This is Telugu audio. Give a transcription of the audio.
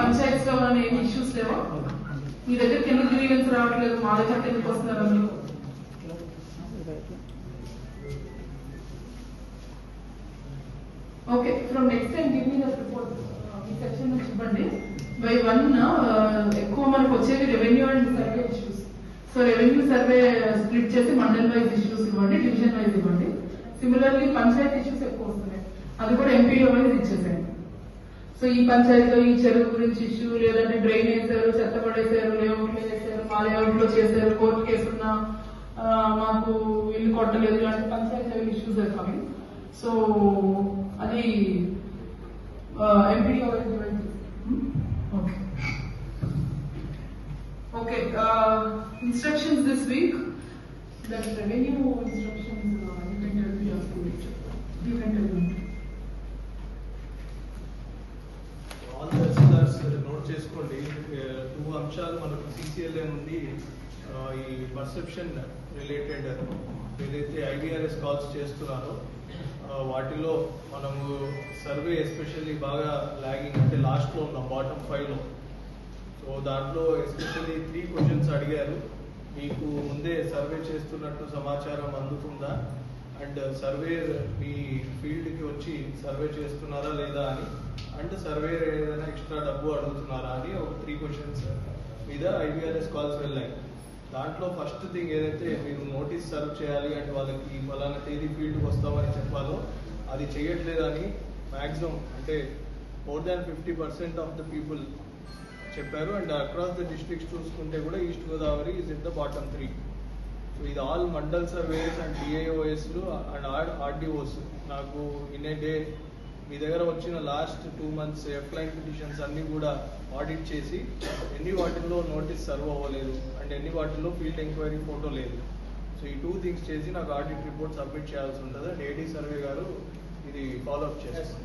పంచాయత్స్లో మనం ఏమి ఇష్యూస్ లేవో? మీ దగ్గరికి ఎందుకు గ్రీవెన్స్ రావట్లేదు? మా దగ్గరికి ఎందుకు వస్తున్నారు మీరు okay from next time give me report ఈ సెక్షన్ నుంచి ఇవ్వండి. బై వన్ uh, ఎక్కువ మనకు వచ్చేవి revenue and survey issues so revenue survey split చేసి మండల్ వైజ్ ఇష్యూస్ ఇవ్వండి డివిజన్ వైజ్ ఇవ్వండి. సిమిలర్లీ పంచాయత్ ఇష్యూస్ ఎక్కువ వస్తున్నాయి. అది కూడా ఎంపీఓ వైజ్ ఇచ్చేసాయి సో ఈ పంచాయతీలో ఈ చెరువు గురించి ఇష్యూ లేదంటే డ్రైన్ వేసారు చెత్త పడేసారు లేఅవుట్లు వేసారు మా లేఅవుట్లో చేశారు కోర్టు కేసున్నా మాకు ఇల్లు కొట్టలేదు. ఇలాంటి panchayati issues are coming so అది MP okay okay instructions this week that revenue instructions చేసుకోండి. టూ అంశాలు మనకు సిసిఎల్ఏ నుండి ఈ పర్సెప్షన్ రిలేటెడ్ ఏదైతే ఐడిఆర్ఎస్ కాల్స్ చేస్తున్నారో వాటిలో మనము సర్వే ఎస్పెషల్లీ బాగా లాగింగ్ అంటే లాస్ట్లో ఉన్నాం బాటమ్ ఫైవ్లో సో దాంట్లో ఎస్పెషల్లీ త్రీ క్వశ్చన్స్ అడిగారు. మీకు ముందే సర్వే చేస్తున్నట్టు సమాచారం అందుతుందా? అండ్ సర్వే మీ ఫీల్డ్కి వచ్చి సర్వే చేస్తున్నారా లేదా అని అండ్ సర్వే ఏదైనా ఎక్స్ట్రా డబ్బు అడుగుతున్నారా అని ఒక త్రీ క్వశ్చన్స్ మీద ఐబీఆర్ఎస్ కాల్స్ వెళ్ళాయి. దాంట్లో ఫస్ట్ థింగ్ ఏదైతే మీరు నోటీస్ సర్వ్ చేయాలి అండ్ వాళ్ళకి ఫలానా తేదీ ఫీల్డ్కి వస్తామని చెప్పాలో అది చేయట్లేదని మ్యాక్సిమం అంటే more than fifty percent of the people చెప్పారు. అండ్ అక్రాస్ ద డిస్ట్రిక్ట్స్ చూసుకుంటే కూడా east Godavari is in the bottom three so ఇది ఆల్ మండల్ సర్వేస్ అండ్ డిఐఓఎస్లు అండ్ ఆర్ ఆర్డిఓస్ నాకు ఇన్ ఏ డే మీ దగ్గర వచ్చిన last two months offline petitions అన్ని కూడా ఆడిట్ చేసి ఎన్ని వాటిల్లో నోటీస్ సర్వ్ అవ్వలేదు అండ్ ఎన్ని వాటిల్లో ఫీల్డ్ ఎంక్వైరీ ఫోటో లేదు. సో ఈ టూ థింగ్స్ చేసి నాకు ఆడిట్ రిపోర్ట్ సబ్మిట్ చేయాల్సి ఉంటుంది. అండ్ ఏడీ సర్వే గారు ఇది ఫాలో అప్ చేస్తారు.